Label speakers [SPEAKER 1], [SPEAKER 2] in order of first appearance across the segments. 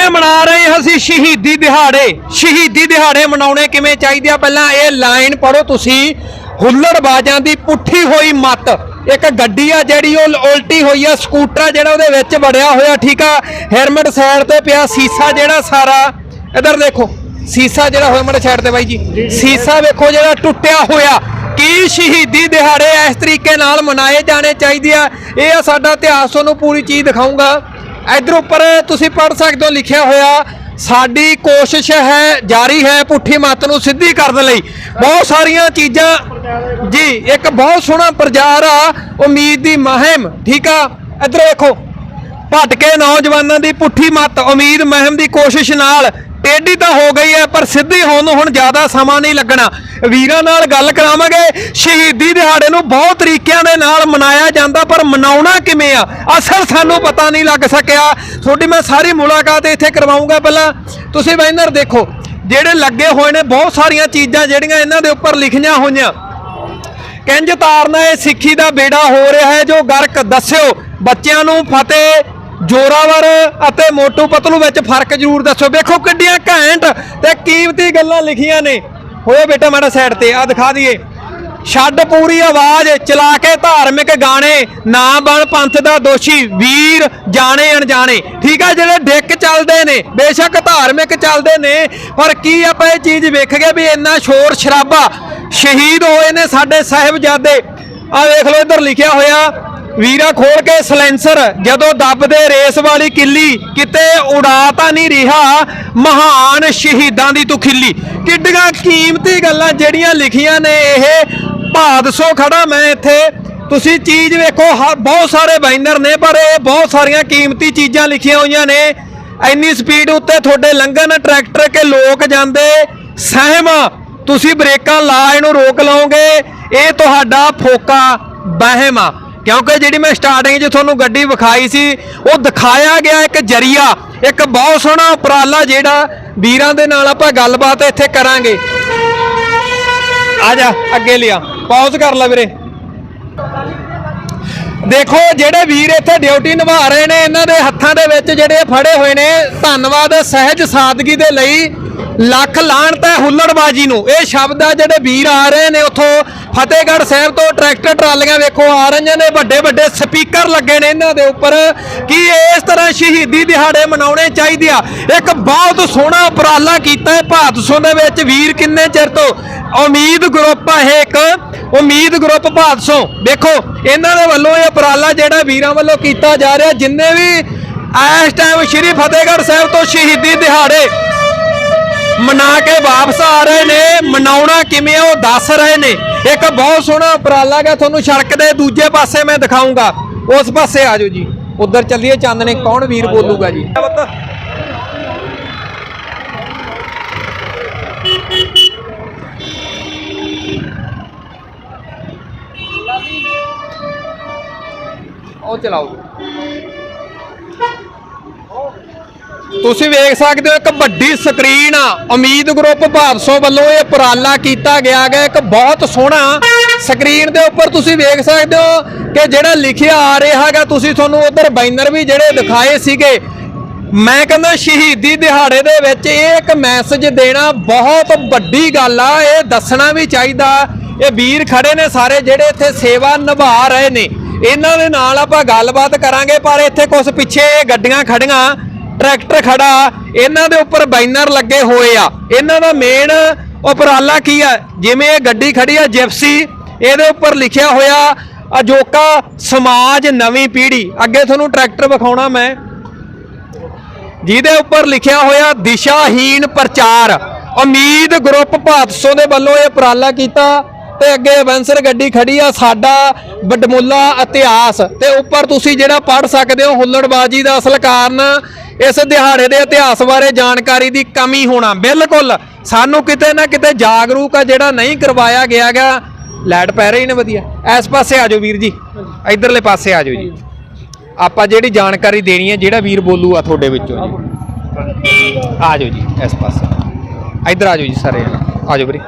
[SPEAKER 1] ਕਿਵੇਂ ਮਨਾ ਰਹੇ ਹਾਂ ਅਸੀਂ ਸ਼ਹੀਦੀ ਦਿਹਾੜੇ? ਸ਼ਹੀਦੀ ਦਿਹਾੜੇ ਮਨਾਉਣੇ ਕਿਵੇਂ ਚਾਹੀਦੇ ਆ? ਪਹਿਲਾਂ ਇਹ ਲਾਈਨ ਪੜੋ ਤੁਸੀਂ। ਹੁੱਲੜਬਾਜ਼ਾਂ ਦੀ ਪੁੱਠੀ ਹੋਈ ਮੱਤ। ਇੱਕ ਗੱਡੀ ਆ ਜਿਹੜੀ ਉਹ ਉਲਟੀ ਹੋਈ ਆ ਸਕੂਟਰ ਜਿਹੜਾ ਉਹਦੇ ਵਿੱਚ ਵੜਿਆ ਹੋਇਆ ਠੀਕ ਆ? ਹੈਲਮਟ ਸਾਈਡ ਤੇ ਪਿਆ ਸੀਸਾ ਜਿਹੜਾ ਸਾਰਾ। ਇਧਰ ਦੇਖੋ ਸੀਸਾ ਜਿਹੜਾ ਹੋਇਆ ਮੇਰੇ ਸਾਈਡ ਤੇ ਬਾਈ ਜੀ। ਸੀਸਾ ਵੇਖੋ ਜਿਹੜਾ ਟੁੱਟਿਆ ਹੋਇਆ। ਕੀ ਸ਼ਹੀਦੀ ਦਿਹਾੜੇ ਇਸ ਤਰੀਕੇ ਨਾਲ ਮਨਾਏ ਜਾਣੇ ਚਾਹੀਦੇ ਆ? ਇਹ ਆ ਸਾਡਾ ਇਤਿਹਾਸ ਤੁਹਾਨੂੰ ਪੂਰੀ ਚੀਜ਼ ਦਿਖਾਉਂਗਾ ਇਧਰ ਉੱਪਰ ਤੁਸੀਂ ਪੜ੍ਹ ਸਕਦੇ ਹੋ, ਲਿਖਿਆ ਹੋਇਆ, ਸਾਡੀ ਕੋਸ਼ਿਸ਼ ਹੈ, ਜਾਰੀ ਹੈ ਪੁੱਠੀ ਮੱਤ ਨੂੰ ਸਿੱਧੀ ਕਰਨ ਲਈ। ਬਹੁਤ ਸਾਰੀਆਂ ਚੀਜ਼ਾਂ, ਜੀ, ਇੱਕ ਬਹੁਤ ਸੋਹਣਾ ਪ੍ਰਚਾਰ ਆ, ਉਮੀਦ ਦੀ ਮਹਿਮ, ਠੀਕ ਆ? ਇਧਰ ਵੇਖੋ, ਭਟਕੇ ਨੌਜਵਾਨਾਂ ਦੀ ਪੁੱਠੀ ਮੱਤ, ਉਮੀਦ, ਮਹਿਮ ਦੀ ਕੋਸ਼ਿਸ਼ ਨਾਲ ਟੇਢੀ ਤਾਂ ਹੋ ਗਈ ਹੈ, ਪਰ ਸਿੱਧੀ ਹੋਣ ਨੂੰ ਹੁਣ ਜ਼ਿਆਦਾ ਸਮਾਂ ਨਹੀਂ ਲੱਗਣਾ। ਵੀਰਾਂ ਨਾਲ ਗੱਲ ਕਰਾਵਾਂਗੇ। ਸ਼ਹੀਦੀ ਦਿਹਾੜੇ ਨੂੰ ਬਹੁਤ ਤਰੀਕਿਆਂ ਦੇ ਨਾਲ ਮਨਾਇਆ ਜਾਂਦਾ, ਪਰ ਮਨਾਉਣਾ ਕਿਵੇਂ ਆ? ਅਸਲ ਸਾਨੂੰ ਪਤਾ ਨਹੀਂ ਲੱਗ ਸਕਿਆ। ਤੁਹਾਡੀ ਮੈਂ ਸਾਰੀ ਮੁਲਾਕਾਤ ਇੱਥੇ ਕਰਵਾਉਂਗਾ ਪਹਿਲਾਂ। ਤੁਸੀਂ ਬੈਨਰ ਦੇਖੋ, ਜਿਹੜੇ ਲੱਗੇ ਹੋਏ ਨੇ, ਬਹੁਤ ਸਾਰੀਆਂ ਚੀਜ਼ਾਂ ਜਿਹੜੀਆਂ ਇਹਨਾਂ ਦੇ ਉੱਪਰ ਲਿਖੀਆਂ ਹੋਈਆਂ। ਕਿੰਜ ਤਾਰਨਾ ਇਹ ਸਿੱਖੀ ਦਾ ਬੇੜਾ ਹੋ ਰਿਹਾ ਹੈ, ਜੋ ਗਰਕ ਦੱਸਿਓ। ਬੱਚਿਆਂ ਨੂੰ ਫਤਿਹ ਜੋਰਾਵਰ ਅਤੇ ਮੋਟੂ ਪਤਲੂ ਵਿੱਚ ਫ਼ਰਕ ਜ਼ਰੂਰ ਦੱਸੋ। ਵੇਖੋ ਕਿੱਡੀਆਂ ਘੈਂਟ ਤੇ ਕੀਮਤੀ ਗੱਲਾਂ ਲਿਖੀਆਂ ਨੇ। ਹੋਏ ਬੇਟਾ ਮਾੜਾ ਸਾਈਡ ਤੇ ਆ ਦਿਖਾ ਦਈਏ। ਛੱਡ ਪੂਰੀ ਆਵਾਜ਼, ਚਲਾ ਕੇ ਧਾਰਮਿਕ ਗਾਣੇ, ਨਾ ਬਣ ਪੰਥ ਦਾ ਦੋਸ਼ੀ, ਵੀਰ ਜਾਣੇ ਅਣਜਾਣੇ। ਠੀਕ ਆ, ਜਿਹੜੇ ਡਿੱਕ ਚੱਲਦੇ ਨੇ, ਬੇਸ਼ੱਕ ਧਾਰਮਿਕ ਚੱਲਦੇ ਨੇ, ਪਰ ਕੀ ਆਪਾਂ ਇਹ ਚੀਜ਼ ਵੇਖ ਗਏ ਵੀ ਇੰਨਾ ਸ਼ੋਰ ਸ਼ਰਾਬਾ ਸ਼ਹੀਦ ਹੋਏ ਨੇ ਸਾਡੇ ਸਾਹਿਬਜ਼ਾਦੇ? ਆ ਵੇਖ ਲਓ, ਇੱਧਰ ਲਿਖਿਆ ਹੋਇਆ ਵੀਰਾ ਖੋਲ ਕੇ ਸਲੈਂਸਰ, ਜਦੋਂ ਦੱਬਦੇ ਰੇਸ ਵਾਲੀ ਕਿੱਲੀ, ਕਿਤੇ ਉਡਾ ਤਾਂ ਨਹੀਂ ਰਿਹਾ ਮਹਾਨ ਸ਼ਹੀਦਾਂ ਦੀ ਤੂੰ ਖਿੱਲੀ ਕਿੱਡੀਆਂ ਕੀਮਤੀ ਗੱਲਾਂ ਜਿਹੜੀਆਂ ਲਿਖੀਆਂ ਨੇ ਇਹ। ਭਾਦਸੋ ਖੜਾ ਮੈਂ ਇੱਥੇ। ਤੁਸੀਂ ਚੀਜ਼ ਵੇਖੋ, ਹ- ਬਹੁਤ ਸਾਰੇ ਬਾਈਨਰ ਨੇ, ਪਰ ਇਹ ਬਹੁਤ ਸਾਰੀਆਂ ਕੀਮਤੀ ਚੀਜ਼ਾਂ ਲਿਖੀਆਂ ਹੋਈਆਂ ਨੇ। ਇੰਨੀ ਸਪੀਡ ਉੱਤੇ ਤੁਹਾਡੇ ਲੰਘਣ ਟਰੈਕਟਰ ਕੇ ਲੋਕ ਜਾਂਦੇ। ਸਹਿਮ, ਤੁਸੀਂ ਬ੍ਰੇਕਾਂ ਲਾ, ਇਹਨੂੰ ਰੋਕ ਲਓਗੇ। ਇਹ ਤੁਹਾਡਾ ਫੋਕਾ ਵਹਿਮ ਆ ਕਿਉਂਕਿ ਜਿਹੜੀ ਮੈਂ ਸਟਾਰਟਿੰਗ 'ਚ ਤੁਹਾਨੂੰ ਗੱਡੀ ਵਿਖਾਈ ਸੀ, ਉਹ ਦਿਖਾਇਆ ਗਿਆ ਇੱਕ ਜਰੀਆ, ਇੱਕ ਬਹੁਤ ਸੋਹਣਾ ਉਪਰਾਲਾ ਜਿਹੜਾ ਵੀਰਾਂ ਦੇ ਨਾਲ ਆਪਾਂ ਗੱਲਬਾਤ ਇੱਥੇ ਕਰਾਂਗੇ। ਆ ਜਾ, ਅੱਗੇ ਲਿਆ ਪੌਜ਼ ਕਰ ਲੈ ਵੀਰੇ। ਦੇਖੋ, ਜਿਹੜੇ ਵੀਰ ਇੱਥੇ ਡਿਊਟੀ ਨਿਭਾ ਰਹੇ ਨੇ, ਇਹਨਾਂ ਦੇ ਹੱਥਾਂ ਦੇ ਵਿੱਚ ਜਿਹੜੇ ਫੜੇ ਹੋਏ ਨੇ, ਧੰਨਵਾਦ ਸਹਿਜ ਸਾਦਗੀ ਦੇ ਲਈ ਲੱਖ ਲਾਣ ਤਾਂ ਹੁੱਲੜਬਾਜੀ ਨੂੰ। ਇਹ ਸ਼ਬਦ ਆ, ਜਿਹੜੇ ਵੀਰ ਆ ਰਹੇ ਨੇ ਉੱਥੋਂ ਫਤਿਹਗੜ੍ਹ ਸਾਹਿਬ ਤੋਂ ਟਰੈਕਟਰ ਟਰਾਲੀਆਂ ਵੇਖੋ, ਆ ਰਹੀਆਂ ਨੇ ਵੱਡੇ ਵੱਡੇ ਸਪੀਕਰ ਲੱਗੇ ਨੇ ਇਹਨਾਂ ਦੇ ਉੱਪਰ। ਕਿ ਇਸ ਤਰ੍ਹਾਂ ਸ਼ਹੀਦੀ ਦਿਹਾੜੇ ਮਨਾਉਣੇ ਚਾਹੀਦੇ ਆ? ਇੱਕ ਬਹੁਤ ਸੋਹਣਾ ਉਪਰਾਲਾ ਕੀਤਾ ਹੈ ਭਾਦਸੋਂ ਦੇ ਵਿੱਚ। ਵੀਰ ਕਿੰਨੇ ਚਿਰ ਤੋਂ ਉਮੀਦ ਗਰੁੱਪ ਆ ਇਹ ਇੱਕ। ਉਮੀਦ ਗਰੁੱਪ ਭਾਦਸੋਂ। ਦੇਖੋ, ਇਹਨਾਂ ਦੇ ਵੱਲੋਂ ਇਹ ਉਪਰਾਲਾ ਜਿਹੜਾ ਵੀਰਾਂ ਵੱਲੋਂ ਕੀਤਾ ਜਾ ਰਿਹਾ, ਜਿੰਨੇ ਵੀ ਇਸ ਟਾਈਮ ਸ਼੍ਰੀ ਫਤਿਹਗੜ੍ਹ ਸਾਹਿਬ ਤੋਂ ਸ਼ਹੀਦੀ ਦਿਹਾੜੇ ਮਨਾ ਕੇ ਵਾਪਸ ਆ ਰਹੇ ਨੇ, ਮਨਾਉਣਾ ਕਿਵੇਂ ਉਹ ਦੱਸ ਰਹੇ ਨੇ। ਇੱਕ ਬਹੁਤ ਸੋਹਣਾ ਉਪਰਾਲਾ ਗਾ ਤੁਹਾਨੂੰ ਸੜਕ ਦੇ ਦੂਜੇ ਪਾਸੇ ਮੈਂ ਦਿਖਾਉਂਗਾ ਉਸ ਪਾਸੇ ਆ ਜਾਓ ਜੀ। ਉਧਰ ਚੱਲੀਏ, ਚੰਦ ਨੇ ਕੌਣ ਵੀਰ ਬੋਲੂਗਾ ਜੀ? ਉਹ ਚਲਾਓ ਤੁਸੀਂ ਵੇਖ ਸਕਦੇ ਹੋ ਇੱਕ ਵੱਡੀ ਸਕਰੀਨ ਆ। ਉਮੀਦ ਗਰੁੱਪ ਭਾਰਸੋ ਵੱਲੋਂ ਇਹ ਉਪਰਾਲਾ ਕੀਤਾ ਗਿਆ ਹੈ ਇੱਕ ਬਹੁਤ ਸੋਹਣਾ ਸਕਰੀਨ ਦੇ ਉੱਪਰ ਤੁਸੀਂ ਵੇਖ ਸਕਦੇ ਹੋ ਕਿ ਜਿਹੜਾ ਲਿਖਿਆ ਆ ਰਿਹਾ ਹੈਗਾ, ਤੁਸੀਂ ਤੁਹਾਨੂੰ ਉਧਰ ਬੈਨਰ ਵੀ ਜਿਹੜੇ ਦਿਖਾਏ ਸੀਗੇ। ਮੈਂ ਕਹਿੰਦਾ ਸ਼ਹੀਦੀ ਦਿਹਾੜੇ ਦੇ ਵਿੱਚ ਇਹ ਇੱਕ ਮੈਸੇਜ ਦੇਣਾ ਬਹੁਤ ਵੱਡੀ ਗੱਲ ਆ। ਇਹ ਦੱਸਣਾ ਵੀ ਚਾਹੀਦਾ। ਇਹ ਵੀਰ ਖੜੇ ਨੇ ਸਾਰੇ ਜਿਹੜੇ ਇੱਥੇ ਸੇਵਾ ਨਿਭਾ ਰਹੇ ਨੇ। ਇਹਨਾਂ ਦੇ ਨਾਲ ਆਪਾਂ ਗੱਲਬਾਤ ਕਰਾਂਗੇ, ਪਰ ਇੱਥੇ ਕੁਝ ਪਿੱਛੇ ਗੱਡੀਆਂ ਖੜੀਆਂ, ਟਰੈਕਟਰ ਖੜਾ, ਇਹਨਾਂ ਦੇ ਉੱਪਰ ਬੈਨਰ ਲੱਗੇ ਹੋਏ ਆ। ਇਹਨਾਂ ਦਾ ਮੇਨ ਉਪਰਾਲਾ ਕੀ ਆ? ਜਿਵੇਂ ਇਹ ਗੱਡੀ ਖੜੀ ਆ, ਜਿਪਸੀ, ਇਹਦੇ ਉੱਪਰ ਲਿਖਿਆ ਹੋਇਆ, ਅਜੋਕਾ ਸਮਾਜ ਨਵੀਂ ਪੀੜ੍ਹੀ। ਅੱਗੇ ਤੁਹਾਨੂੰ ਟਰੈਕਟਰ ਵਿਖਾਉਣਾ ਮੈਂ। ਜਿਹਦੇ ਉੱਪਰ ਲਿਖਿਆ ਹੋਇਆ ਦਿਸ਼ਾਹੀਨ ਪ੍ਰਚਾਰ। ਉਮੀਦ ਗਰੁੱਪ ਭਾਦਸੋਂ ਦੇ ਵੱਲੋਂ ਇਹ ਉਪਰਾਲਾ ਕੀਤਾ। ਤੇ ਅੱਗੇ ਐਵੈਂਸਰ ਗੱਡੀ ਖੜੀ ਆ, ਸਾਡਾ ਬਡਮੁੱਲਾ ਇਤਿਹਾਸ। ਤੇ ਉੱਪਰ ਤੁਸੀਂ ਜਿਹੜਾ ਪੜ੍ਹ ਸਕਦੇ ਹੋ, ਹੁੱਲੜਬਾਜੀ ਦਾ ਅਸਲ ਕਾਰਨ, ਇਸ ਦਿਹਾੜੇ ਦੇ ਇਤਿਹਾਸ ਬਾਰੇ ਜਾਣਕਾਰੀ ਦੀ ਕਮੀ ਹੋਣਾ। ਬਿਲਕੁਲ, ਸਾਨੂੰ ਕਿਤੇ ਨਾ ਕਿਤੇ ਜਾਗਰੂਕ ਆ, ਜਿਹੜਾ ਨਹੀਂ ਕਰਵਾਇਆ ਗਿਆ ਗਾ ਲਾਈਟ ਪੈ ਰਹੀ ਨੇ ਵਧੀਆ। ਇਸ ਪਾਸੇ ਆ ਜਾਓ ਵੀਰ ਜੀ, ਇਧਰਲੇ ਪਾਸੇ ਆ ਜਾਓ ਜੀ। ਆਪਾਂ ਜਿਹੜੀ ਜਾਣਕਾਰੀ ਦੇਣੀ ਹੈ, ਜਿਹੜਾ ਵੀਰ ਬੋਲੂ ਆ ਤੁਹਾਡੇ ਵਿੱਚੋਂ ਜੀ। ਆ ਜਾਓ ਜੀ, ਇਸ ਪਾਸੇ। ਇੱਧਰ ਆ ਜਾਓ ਜੀ, ਸਾਰੇ ਆ ਜਾਓ ਵੀਰੇ।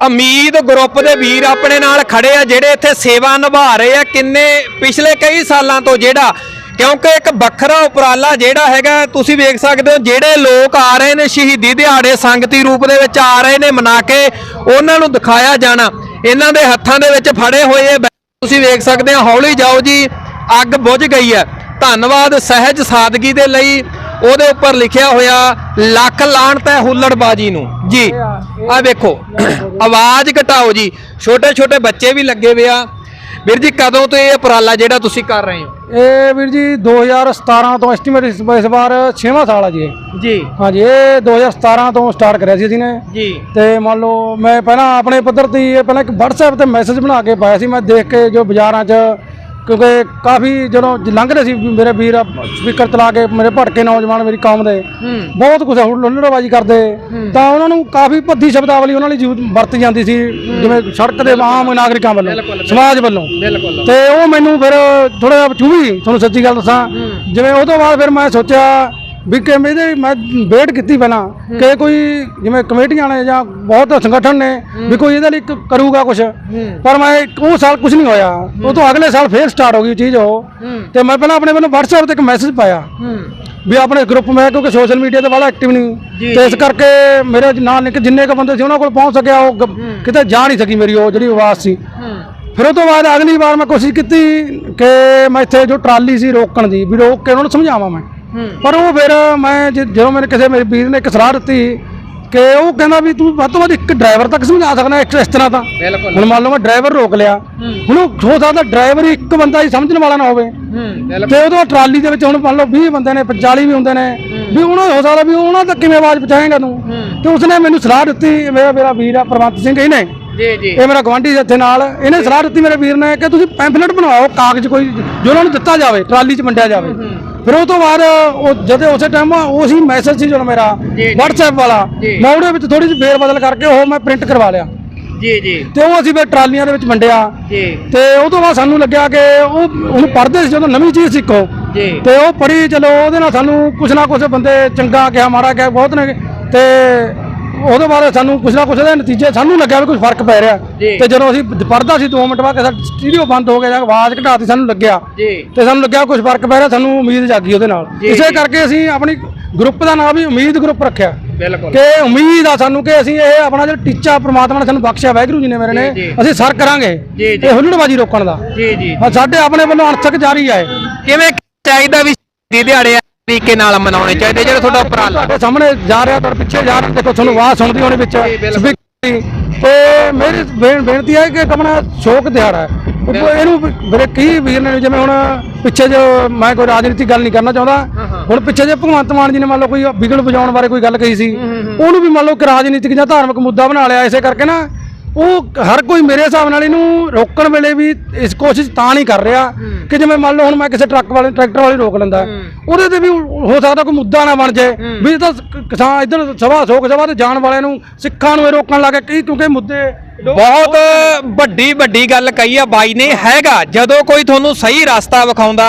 [SPEAKER 1] ਅਮੀਦ ਗਰੁੱਪ ਦੇ ਵੀਰ ਆਪਣੇ ਨਾਲ ਖੜੇ ਆ, ਜਿਹੜੇ ਇੱਥੇ ਸੇਵਾ ਨਿਭਾ ਰਹੇ ਆ ਕਿੰਨੇ ਪਿਛਲੇ ਕਈ ਸਾਲਾਂ ਤੋਂ ਜਿਹੜਾ, ਕਿਉਂਕਿ ਇੱਕ ਵੱਖਰਾ ਉਪਰਾਲਾ ਜਿਹੜਾ ਹੈਗਾ, ਤੁਸੀਂ ਵੇਖ ਸਕਦੇ ਹੋ, ਜਿਹੜੇ ਲੋਕ ਆ ਰਹੇ ਨੇ ਸ਼ਹੀਦੀ ਦਿਹਾੜੇ ਸੰਗਤੀ ਰੂਪ ਦੇ ਵਿੱਚ ਆ ਰਹੇ ਨੇ ਮਨਾ ਕੇ, ਉਹਨਾਂ ਨੂੰ ਦਿਖਾਇਆ ਜਾਣਾ। ਇਹਨਾਂ ਦੇ ਹੱਥਾਂ ਦੇ ਵਿੱਚ ਫੜੇ ਹੋਏ ਤੁਸੀਂ ਵੇਖ ਸਕਦੇ ਹੋ, ਹੌਲੀ ਜਾਓ ਜੀ, ਅੱਗ ਬੁਝ ਗਈ ਹੈ। ਧੰਨਵਾਦ ਸਹਿਜ ਸਾਦਗੀ ਦੇ ਲਈ। ਉਹਦੇ ਉੱਪਰ ਲਿਖਿਆ ਹੋਇਆ ਲੱਖ ਲਾਹਣਤ ਹੈ ਹੁੱਲੜਬਾਜੀ ਨੂੰ। ਜੀ ਆ ਵੇਖੋ ਆਵਾਜ਼ ਘਟਾਓ ਜੀ। ਛੋਟੇ ਛੋਟੇ ਬੱਚੇ ਵੀ ਲੱਗੇ ਹੋਏ ਆ। ਵੀਰ ਜੀ ਕਦੋਂ ਤੋਂ ਇਹ ਉਪਰਾਲਾ ਜਿਹੜਾ ਤੁਸੀਂ ਕਰ ਰਹੇ ਹੋ?
[SPEAKER 2] ਇਹ ਵੀਰ ਜੀ 2017 ਤੋਂ ਐਸਟੀਮੇਟ ਇਸ ਇਸ ਵਾਰ 6ਵਾਂ ਸਾਲ ਆ ਜੀ ਇਹ।
[SPEAKER 1] ਜੀ।
[SPEAKER 2] ਹਾਂਜੀ ਇਹ 2017 ਤੋਂ ਸਟਾਰਟ ਕਰਿਆ ਸੀ ਅਸੀਂ ਨੇ।
[SPEAKER 1] ਜੀ।
[SPEAKER 2] ਤੇ ਮੰਨ ਲਓ ਮੈਂ ਪਹਿਲਾਂ ਆਪਣੇ ਪੱਧਰ ਤੇ ਹੀ ਇਹ ਪਹਿਲਾਂ ਇੱਕ WhatsApp ਤੇ ਮੈਸੇਜ ਬਣਾ ਕੇ ਪਾਇਆ ਸੀ। ਮੈਂ ਦੇਖ ਕੇ ਜੋ ਬਾਜ਼ਾਰਾਂ 'ਚ ਕਿਉਂਕਿ ਕਾਫੀ ਜਦੋਂ ਲੰਘਦੇ ਸੀ ਮੇਰੇ ਵੀਰ ਸਪੀਕਰ ਚਲਾ ਕੇ ਮੇਰੇ ਭੜਕੇ ਨੌਜਵਾਨ ਮੇਰੀ ਕੌਮ ਦੇ ਬਹੁਤ ਕੁਝ ਹੁੱਲੜਬਾਜੀ ਕਰਦੇ। ਤਾਂ ਉਹਨਾਂ ਨੂੰ ਕਾਫੀ ਭੱਦੀ ਸ਼ਬਦਾਵਲੀ ਉਹਨਾਂ ਲਈ ਵਰਤੀ ਜਾਂਦੀ ਸੀ ਜਿਵੇਂ ਸੜਕ ਦੇ ਆਮ ਨਾਗਰਿਕਾਂ ਵੱਲੋਂ ਸਮਾਜ ਵੱਲੋਂ। ਤੇ ਉਹ ਮੈਨੂੰ ਫਿਰ ਥੋੜਾ ਜਿਹਾ ਚੂਹੀ ਤੁਹਾਨੂੰ ਸੱਚੀ ਗੱਲ ਦੱਸਾਂ। ਜਿਵੇਂ ਉਹ ਤੋਂ ਬਾਅਦ ਫਿਰ ਮੈਂ ਸੋਚਿਆ ਵੀ ਕਿ ਇਹਦੇ ਮੈਂ ਵੇਟ ਕੀਤੀ ਪਹਿਲਾਂ ਕਿ ਕੋਈ ਜਿਵੇਂ ਕਮੇਟੀਆਂ ਨੇ ਜਾਂ ਬਹੁਤ ਸੰਗਠਨ ਨੇ ਵੀ ਕੋਈ ਇਹਦੇ ਲਈ ਕ- ਕਰੂਗਾ ਕੁਝ ਪਰ ਮੈਂ ਉਹ ਸਾਲ ਕੁਝ ਨਹੀਂ ਹੋਇਆ। ਉਹ ਤੋਂ ਅਗਲੇ ਸਾਲ ਫੇਰ ਸਟਾਰਟ ਹੋ ਗਈ ਚੀਜ਼ ਉਹ। ਤੇ ਮੈਂ ਪਹਿਲਾਂ ਆਪਣੇ ਵੱਲੋਂ WhatsApp ਤੇ ਇੱਕ ਮੈਸੇਜ ਪਾਇਆ। ਵੀ ਆਪਣੇ ਗਰੁੱਪ ਮੈਂ ਕਿਉਂਕਿ ਸੋਸ਼ਲ ਮੀਡੀਆ ਤੇ ਵਾਲਾ ਐਕਟਿਵ ਨਹੀਂ। ਤੇ ਇਸ ਕਰਕੇ ਮੇਰੇ ਨਾਲ ਨਿਕ ਜਿੰਨੇ ਕ ਬੰਦੇ ਸੀ ਉਹਨਾਂ ਕੋਲ ਪਹੁੰਚ ਸਕਿਆ ਉਹ ਗ- ਕਿਤੇ ਜਾ ਨਹੀਂ ਸਕੀ ਮੇਰੀ ਉਹ ਜਿਹੜੀ ਆਵਾਜ਼ ਸੀ। ਫਿਰ ਉਹ ਤੋਂ ਬਾਅਦ ਅਗਲੀ ਵਾਰ ਮੈਂ ਕੋਸ਼ਿਸ਼ ਕੀਤੀ ਕਿ ਮੈਂ ਇੱਥੇ ਜੋ ਟਰਾਲੀ ਸੀ ਰੋਕਣ ਦੀ ਵੀ ਰੋਕ ਕੇ ਉਹਨਾਂ ਨੂੰ ਸਮਝਾਵਾਂ ਮੈਂ। ਪਰ ਉਹ ਫਿਰ ਮੈਂ ਜ- ਜਦੋਂ ਮੈਨੂੰ ਕਿਸੇ ਮੇਰੇ ਵੀਰ ਨੇ ਇੱਕ ਸਲਾਹ ਦਿੱਤੀ ਕਿ ਉਹ ਕਹਿੰਦਾ ਵੀ ਤੂੰ ਵੱਧ ਤੋਂ ਵੱਧ ਇੱਕ ਡਰਾਈਵਰ ਤੱਕ ਸਮਝਾ ਸਕਦਾ ਇੱਕ ਇਸ ਤਰ੍ਹਾਂ ਤਾਂ
[SPEAKER 1] ਬਿਲਕੁਲ।
[SPEAKER 2] ਹੁਣ ਮੰਨ ਲਓ ਮੈਂ ਡਰਾਈਵਰ ਰੋਕ ਲਿਆ। ਹੁਣ ਉਹ ਹੋ ਸਕਦਾ ਡਰਾਈਵਰ ਇੱਕ ਬੰਦਾ ਹੀ ਸਮਝਣ ਵਾਲਾ ਨਾ ਹੋਵੇ।
[SPEAKER 1] ਹੂੰ
[SPEAKER 2] ਤੇ ਉਦੋਂ ਟਰਾਲੀ ਦੇ ਵਿੱਚ ਹੁਣ ਮੰਨ ਲਓ 20 ਬੰਦੇ ਨੇ 40 ਵੀ ਹੁੰਦੇ ਨੇ। ਵੀ ਉਹਨਾਂ ਹੋ ਸਕਦਾ ਵੀ ਉਹਨਾਂ ਤੱਕ ਕਿਵੇਂ ਆਵਾਜ਼ ਪਹੁੰਚਾਏਗਾ ਤੂੰ? ਤੇ ਉਸਨੇ ਮੈਨੂੰ ਸਲਾਹ ਦਿੱਤੀ ਮੇਰਾ ਮੇਰਾ ਵੀਰ ਆ ਪ੍ਰਵੰਤ ਸਿੰਘ ਇਹਨੇ।
[SPEAKER 1] ਜੀ ਜੀ।
[SPEAKER 2] ਇਹ ਮੇਰਾ ਗਵਾਂਢੀ ਇੱਥੇ ਨਾਲ। ਇਹਨੇ ਸਲਾਹ ਦਿੱਤੀ ਮੇਰੇ ਵੀਰ ਨੇ ਕਿ ਤੁਸੀਂ ਪੈਂਫਲੇਟ ਬਣਵਾਓ ਕਾਗਜ਼ ਕੋਈ ਜੋ ਉਹਨਾਂ ਨੂੰ ਦਿੱਤਾ ਜਾਵੇ ਟਰਾਲੀ 'ਚ ਵੰਡਿਆ ਜਾਵੇ। ਫਿਰ ਉਹ ਤੋਂ ਬਾਅਦ ਉਹ ਜਦੋਂ ਉਸੇ ਟਾਈਮ ਉਹੀ ਮੈਸੇਜ ਸੀ ਜਦੋਂ ਮੇਰਾ WhatsApp ਵਾਲਾ। ਮੈਂ ਉਹਦੇ ਵਿੱਚ ਥੋੜੀ ਜਿਹੀ ਫੇਰ ਬਦਲ ਕਰਕੇ ਉਹ ਮੈਂ ਪ੍ਰਿੰਟ ਕਰਵਾ ਲਿਆ।
[SPEAKER 1] ਜੀ ਜੀ।
[SPEAKER 2] ਤੇ ਉਹ ਅਸੀਂ ਫਿਰ ਟਰਾਲੀਆਂ ਦੇ ਵਿੱਚ ਵੰਡਿਆ।
[SPEAKER 1] ਜੀ।
[SPEAKER 2] ਤੇ ਉਹ ਤੋਂ ਬਾਅਦ ਸਾਨੂੰ ਲੱਗਿਆ ਕਿ ਉਹ ਉਹਨੂੰ ਪੜ੍ਹਦੇ ਸੀ ਜਦੋਂ ਨਵੀਂ ਚੀਜ਼ ਸਿੱਖੋ।
[SPEAKER 1] ਜੀ।
[SPEAKER 2] ਤੇ ਉਹ ਪੜ੍ਹੀ ਚਲੋ ਉਹਦੇ ਨਾਲ ਸਾਨੂੰ ਕੁਛ ਨਾ ਕੁਛ ਬੰਦੇ ਚੰਗਾ ਕਿਹਾ ਮਾੜਾ ਕਿਹਾ ਬਹੁਤ ਨੇ। ਤੇ ਉਹਦੇ ਬਾਅਦ ਸਾਨੂੰ ਕੁਛ ਨਾ ਕੁਛ ਦੇ ਨਤੀਜੇ ਸਾਨੂੰ ਲੱਗਿਆ ਵੀ ਕੁਝ ਫ਼ਰਕ ਪੈ ਰਿਹਾ। ਤੇ ਜਦੋਂ ਅਸੀਂ ਪੜ੍ਹਦਾ ਸੀ 2 ਮਿੰਟ ਬਾਅਦ ਸਾਡਾ ਸਟੂਡੀਓ ਬੰਦ ਹੋ ਗਿਆ ਜਾਂ ਆਵਾਜ਼ ਘਟਾਤੀ ਸਾਨੂੰ ਲੱਗਿਆ। ਤੇ ਸਾਨੂੰ ਲੱਗਿਆ ਕੁਝ ਫ਼ਰਕ ਪੈ ਰਿਹਾ ਸਾਨੂੰ ਉਮੀਦ ਜਾਗੀ ਉਹਦੇ ਨਾਲ। ਇਸੇ। ਕਰਕੇ ਅਸੀਂ ਆਪਣੀ ਗਰੁੱਪ ਦਾ ਨਾਮ ਵੀ ਉਮੀਦ ਗਰੁੱਪ ਰੱਖਿਆ।
[SPEAKER 1] ਬਿਲਕੁਲ।
[SPEAKER 2] ਕਿ ਉਮੀਦ ਆ ਸਾਨੂੰ ਕਿ ਅਸੀਂ ਇਹ ਆਪਣਾ ਜਿਹੜਾ ਟੀਚਾ ਪ੍ਰਮਾਤਮਾ ਨੇ ਸਾਨੂੰ ਬਖਸ਼ਿਆ ਵਾਹਿਗੁਰੂ ਜੀ ਨੇ ਮੇਰੇ ਨੇ। ਅਸੀਂ ਸਰ ਕਰਾਂਗੇ। ਇਹ ਹੁੱਲੜਬਾਜੀ ਰੋਕਣ ਦਾ।
[SPEAKER 1] ਜੀ ਜੀ।
[SPEAKER 2] ਸਾਡੇ ਆਪਣੇ ਵੱਲੋਂ ਅਣਥਕ ਜਾਰੀ ਹੈ
[SPEAKER 1] ਕਿਵੇਂ ਚਾਹੀਦਾ ਵੀ ਦਿਹਾੜੇ ਤਰੀਕੇ ਨਾਲ ਮਨਾਉਣੇ ਚਾਹੀਦੇ ਜਿਹੜਾ ਤੁਹਾਡਾ ਉਪਰਾਲਾ
[SPEAKER 2] ਤੁਹਾਡੇ ਸਾਹਮਣੇ ਜਾ ਰਿਹਾ ਤੁਹਾਡੇ ਪਿੱਛੇ ਜਾ ਰਿਹਾ ਦੇਖੋ ਤੁਹਾਨੂੰ ਆਵਾਜ਼ ਸੁਣਦੀ ਹੋਣੀ ਵਿੱਚ। ਤੇ ਮੇਰੀ ਬੇਨ- ਬੇਨਤੀ ਹੈ ਕਿ ਆਪਣਾ ਸ਼ੋਕ ਦਿਹਾੜਾ ਹੈ। ਇਹਨੂੰ ਮੇਰੇ ਕਈ ਵੀਰ ਨੇ ਜਿਵੇਂ ਹੁਣ ਪਿੱਛੇ ਜੋ ਮੈਂ ਕੋਈ ਰਾਜਨੀਤਿਕ ਗੱਲ ਨਹੀਂ ਕਰਨਾ ਚਾਹੁੰਦਾ ਹੁਣ ਪਿੱਛੇ ਜੇ ਭਗਵੰਤ ਮਾਨ ਜੀ ਨੇ ਮੰਨ ਲਓ ਕੋਈ ਵਿਗੜ ਵਜਾਉਣ ਬਾਰੇ ਕੋਈ ਗੱਲ ਕਹੀ ਸੀ ਉਹਨੂੰ ਵੀ ਮੰਨ ਲਓ ਕਿ ਰਾਜਨੀਤਿਕ ਜਾਂ ਧਾਰਮਿਕ ਮੁੱਦਾ ਬਣਾ ਲਿਆ ਇਸੇ ਕਰਕੇ ਨਾ ਉਹ ਹਰ ਕੋਈ ਮੇਰੇ ਹਿਸਾਬ ਨਾਲ ਇਹਨੂੰ ਰੋਕਣ ਵੇਲੇ ਵੀ ਇਸ ਕੋਸ਼ਿਸ਼ ਤਾਂ ਨਹੀਂ ਕਰ ਰਿਹਾ ਕਿ ਜਿਵੇਂ ਮੰਨ ਲਓ ਹੁਣ ਮੈਂ ਕਿਸੇ ਟਰੱਕ ਵਾਲੇ ਟਰੈਕਟਰ ਵਾਲੇ ਰੋਕ ਲੈਂਦਾ। ਉਹਦੇ ਤੇ ਵੀ ਹੋ ਸਕਦਾ ਕੋਈ ਮੁੱਦਾ ਨਾ ਬਣ ਜਾਏ ਵੀ ਇਹ ਤਾਂ ਕਿਸਾਨ ਇਧਰ ਸਭਾ ਸੋਕ ਸਭਾ ਤੇ ਜਾਣ ਵਾਲਿਆਂ ਨੂੰ ਸਿੱਖਾਂ ਨੂੰ ਇਹ ਰੋਕਣ ਲੱਗੇ ਕਈ ਕਿਉਂਕਿ ਮੁੱਦੇ
[SPEAKER 1] ਬਹੁਤ ਵੱਡੀ ਵੱਡੀ ਗੱਲ ਕਹੀ ਆ ਬਾਈ ਨੇ। ਹੈਗਾ, ਜਦੋਂ ਕੋਈ ਤੁਹਾਨੂੰ ਸਹੀ ਰਸਤਾ ਵਿਖਾਉਂਦਾ,